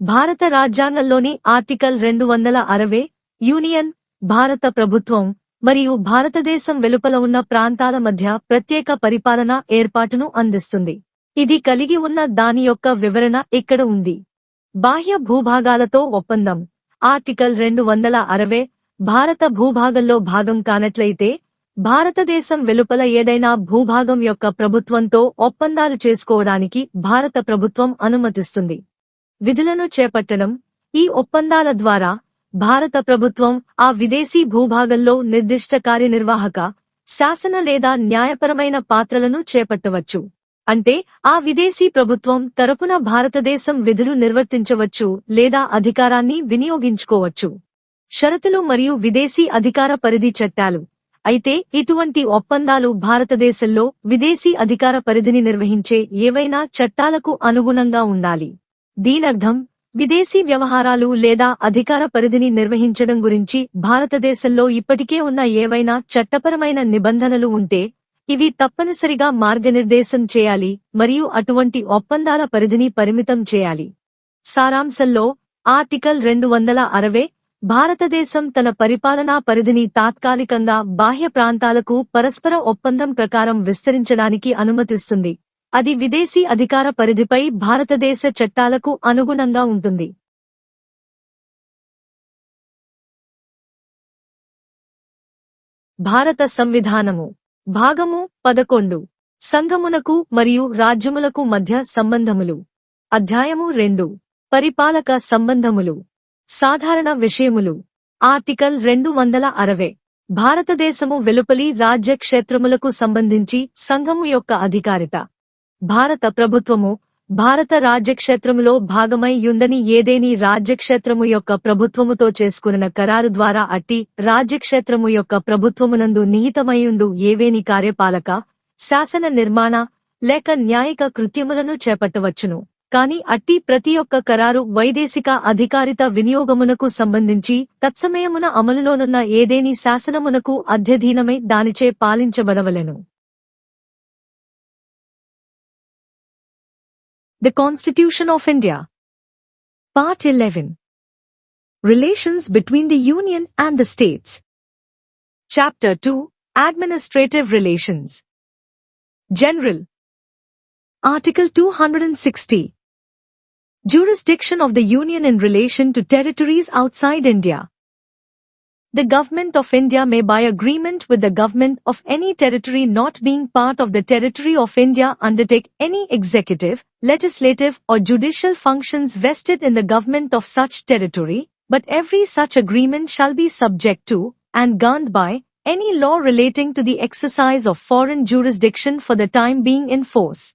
భారత రాజ్యాంగంలోని ఆర్టికల్ రెండు వందల అరవై యూనియన్ భారత ప్రభుత్వం మరియు భారతదేశం వెలుపల ఉన్న ప్రాంతాల మధ్య ప్రత్యేక పరిపాలన ఏర్పాటును అందిస్తుంది. ఇది కలిగి ఉన్న దాని యొక్క వివరణ ఇక్కడ ఉంది. బాహ్య భూభాగాలతో ఒప్పందం. ఆర్టికల్ రెండు వందల అరవై భారత భూభాగంలో భాగం కానట్లయితే భారతదేశం వెలుపల ఏదైనా భూభాగం యొక్క ప్రభుత్వంతో ఒప్పందాలు చేసుకోవడానికి భారత ప్రభుత్వం అనుమతిస్తుంది. విధులను చేపట్టడం ఈ ఒప్పందాల ద్వారా భారత ప్రభుత్వం ఆ విదేశీ భూభాగంలో నిర్దిష్ట కార్యనిర్వాహక శాసన లేదా న్యాయపరమైన పాత్రలను చేపట్టవచ్చు. అంటే ఆ విదేశీ ప్రభుత్వం తరపున భారతదేశం విధులు నిర్వర్తించవచ్చు లేదా అధికారాన్ని వినియోగించుకోవచ్చు. షరతులు మరియు విదేశీ అధికార పరిధి చట్టాలు. అయితే ఇటువంటి ఒప్పందాలు భారతదేశంలో విదేశీ అధికార పరిధిని నిర్వహించే ఏవైనా చట్టాలకు అనుగుణంగా ఉండాలి. దీనర్థం విదేశీ వ్యవహారాలు లేదా అధికార పరిధిని నిర్వహించడం గురించి భారతదేశంలో ఇప్పటికే ఉన్న ఏవైనా చట్టపరమైన నిబంధనలు ఉంటే ఇవి తప్పనిసరిగా మార్గనిర్దేశం చేయాలి మరియు అటువంటి ఒప్పందాల పరిధిని పరిమితం చేయాలి. సారాంశంలో ఆర్టికల్ రెండు వందల అరవై భారతదేశం తన పరిపాలనా పరిధిని తాత్కాలికంగా బాహ్య ప్రాంతాలకు పరస్పర ఒప్పందం ప్రకారం విస్తరించడానికి అనుమతిస్తుంది. అది విదేశీ అధికార పరిధిపై భారతదేశ చట్టాలకు అనుగుణంగా ఉంటుంది. భారత సంవిధానము. భాగము పదకొండు. సంఘమునకు మరియు రాజ్యములకు మధ్య సంబంధములు. అధ్యాయము రెండు. పరిపాలక సంబంధములు. సాధారణ విషయములు. ఆర్టికల్ రెండు వందల అరవై. భారతదేశము వెలుపలి రాజ్య క్షేత్రములకు సంబంధించి సంఘము యొక్క అధికారిత. భారత ప్రభుత్వము భారత రాజ్యక్షేత్రములో భాగమై యుండని ఏదేని రాజ్యక్షేత్రము యొక్క ప్రభుత్వముతో చేసుకున్న ఖరారు ద్వారా అట్టి రాజ్యక్షేత్రము యొక్క ప్రభుత్వమునందు నిహితమైయుండు ఏవేని కార్యపాలక శాసన నిర్మాణ లేక న్యాయిక కృత్యములను చేపట్టవచ్చును. కాని అట్టి ప్రతి ఒక్క ఖరారు వైదేశిక అధికారిత వినియోగమునకు సంబంధించి తత్సమయమున అమలులోనున్న ఏదేని శాసనమునకు అధ్యధీనమై దానిచే పాలించబడవలెను. The Constitution of India. Part 11. Relations between the Union and the States. Chapter 2. Administrative Relations. General. Article 260. Jurisdiction of the Union in relation to territories outside India. The Government of India may by agreement with the Government of any territory not being part of the territory of India undertake any executive, legislative or judicial functions vested in the government of such territory, but every such agreement shall be subject to, and governed by, any law relating to the exercise of foreign jurisdiction for the time being in force.